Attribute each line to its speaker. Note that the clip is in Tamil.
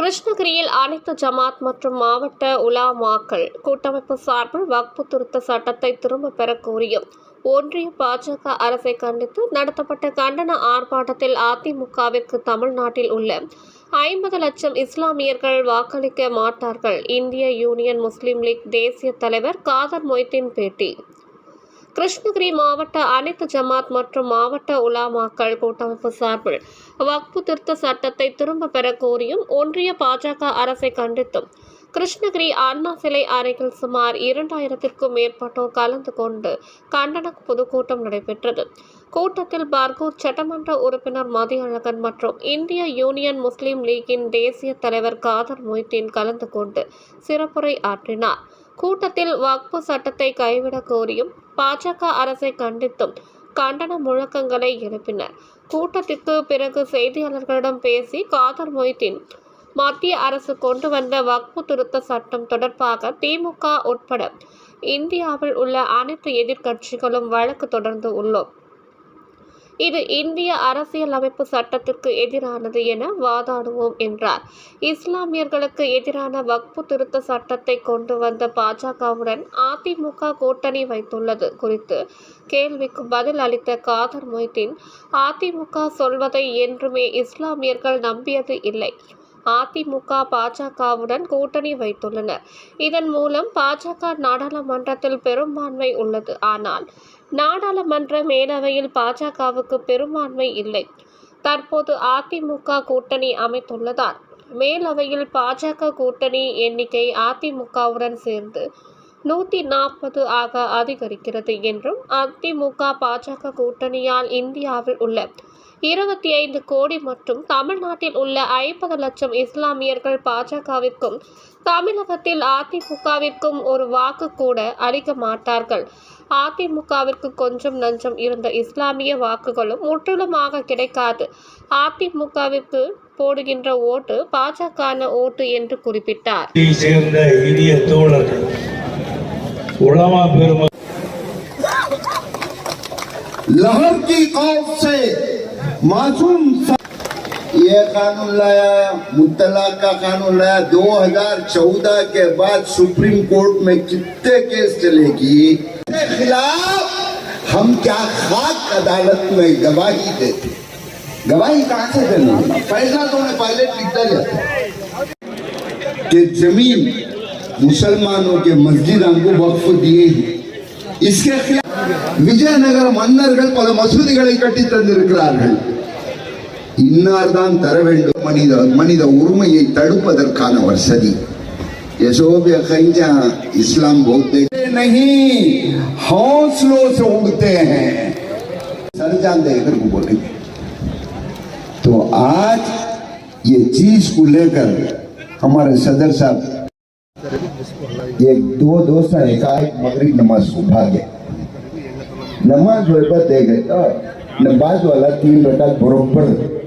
Speaker 1: கிருஷ்ணகிரியில் அனைத்து ஜமாத் மற்றும் மாவட்ட உலாமாக்கள் கூட்டமைப்பு சார்பில் வக்பு திருத்த சட்டத்தை திரும்ப பெற கோரியும். ஒன்றிய பாஜக அரசை கண்டித்து நடத்தப்பட்ட கண்டன ஆர்ப்பாட்டத்தில் அதிமுகவிற்கு தமிழ்நாட்டில் உள்ள ஐம்பது லட்சம் இஸ்லாமியர்கள் வாக்களிக்க மாட்டார்கள். இந்திய யூனியன் முஸ்லீம் லீக் தேசிய தலைவர் காதர் மொய்தீன் பேட்டி. கிருஷ்ணகிரி மாவட்ட அனைத்து ஜமாத் மற்றும் மாவட்ட உலாமாக்கள் கூட்டமைப்பு சார்பில் வக்பு திருத்த சட்டத்தை திரும்ப பெற கோரியும் ஒன்றிய பாஜக அரசை கண்டித்தும் கிருஷ்ணகிரி அண்ணா சிலை அறையில் சுமார் இரண்டாயிரத்திற்கும் மேற்பட்டோர் கலந்து கொண்டு கண்டன பொதுக்கூட்டம் நடைபெற்றது. கூட்டத்தில் பார்கூர் சட்டமன்ற உறுப்பினர் மதியழகன் மற்றும் இந்திய யூனியன் முஸ்லீம் லீக்கின் தேசிய தலைவர் காதர் மொய்தீன் கலந்து கொண்டு சிறப்புரை ஆற்றினார். கூட்டத்தில் வக்பு சட்டத்தை கைவிடக் கோரியும் பாஜக அரசை கண்டித்தும் கண்டன முழக்கங்களை எழுப்பினர். கூட்டத்திற்கு பிறகு செய்தியாளர்களிடம் பேசி காதர் மொய்தீன் மத்திய அரசு கொண்டு வந்த வக்பு திருத்த சட்டம் தொடர்பாக திமுக உட்பட இந்தியாவில் உள்ள அனைத்து எதிர்க்கட்சிகளும் வழக்கு தொடர்ந்து உள்ளோம். இது இந்திய அரசியலமைப்பு சட்டத்திற்கு எதிரானது என வாதாடுவோம் என்றார். இஸ்லாமியர்களுக்கு எதிரான வக்பு திருத்த சட்டத்தை கொண்டு வந்த பாஜகவுடன் அதிமுக கூட்டணி வைத்துள்ளது குறித்து கேள்விக்கு பதில் அளித்த காதர் மொய்தீன் அதிமுக சொல்வதை என்றுமே இஸ்லாமியர்கள் நம்பியது இல்லை. அதிமுக பாஜகவுடன் கூட்டணி வைத்துள்ளனர். இதன் மூலம் பாஜக நாடாளுமன்றத்தில் பெரும்பான்மை உள்ளது. ஆனால் நாடாளுமன்ற மேலவையில் பாஜகவுக்கு பெரும்பான்மை இல்லை. தற்போது அதிமுக கூட்டணி அமைத்துள்ளதால் மேலவையில் பாஜக கூட்டணி எண்ணிக்கை அதிமுகவுடன் சேர்ந்து நூற்றி நாற்பது ஆக அதிகரிக்கிறது என்றும் அதிமுக பாஜக கூட்டணியால் இந்தியாவில் உள்ள இருபத்தி ஐந்து கோடி மற்றும் தமிழ்நாட்டில் உள்ள ஐம்பது லட்சம் இஸ்லாமியர்கள் பாஜகவிற்கும் தமிழகத்தில் அதிமுகவிற்கும் ஒரு வாக்கு கூட அளிக்க மாட்டார்கள். அதிமுகவிற்கு கொஞ்சம் நஞ்சம் இருந்த இஸ்லாமிய வாக்குகளும் முற்றிலுமாக கிடைக்காது அதிமுகவிற்கு போடுகின்ற ஓட்டு பாஜக ஓட்டு என்று குறிப்பிட்டார்
Speaker 2: கட்சியை சேர்ந்த இனிய தோழர்கள் உலமா பெரும
Speaker 3: लहर की खौफ से मासूम सा- ये कानून लाया मुतलाक का कानून लाया 2014 के बाद सुप्रीम कोर्ट में कितने केस चलेगी इसके खिलाफ हम क्या खाक अदालत में गवाही देते गवाही कहां से देना फैसला तो उन्हें पहले लिखता जाता कि जमीन मुसलमानों के मस्जिद को वक्फ दिए हैं इसके खिलाफ விஜயநகர மன்னர்கள் பல மசூதிகளை கட்டி தந்திருக்கிறார்கள் இன்னார் தான் தர வேண்டும் மனித மனித உரிமையை தடுப்பதற்கான வசதி यशोभ्य खैजा इस्लाम बहुत नहीं हौसलों से उड़ते हैं। सर जान देकर को बोलेंगे तो आज ये चीज़ को लेकर हमारे सदर साहब एक दो दोस्त है एकाएक मगरिब नमाज़ को भागे। नमाज़ वैबत दे गए। नमाज़ वाला तीन रकात बरोबर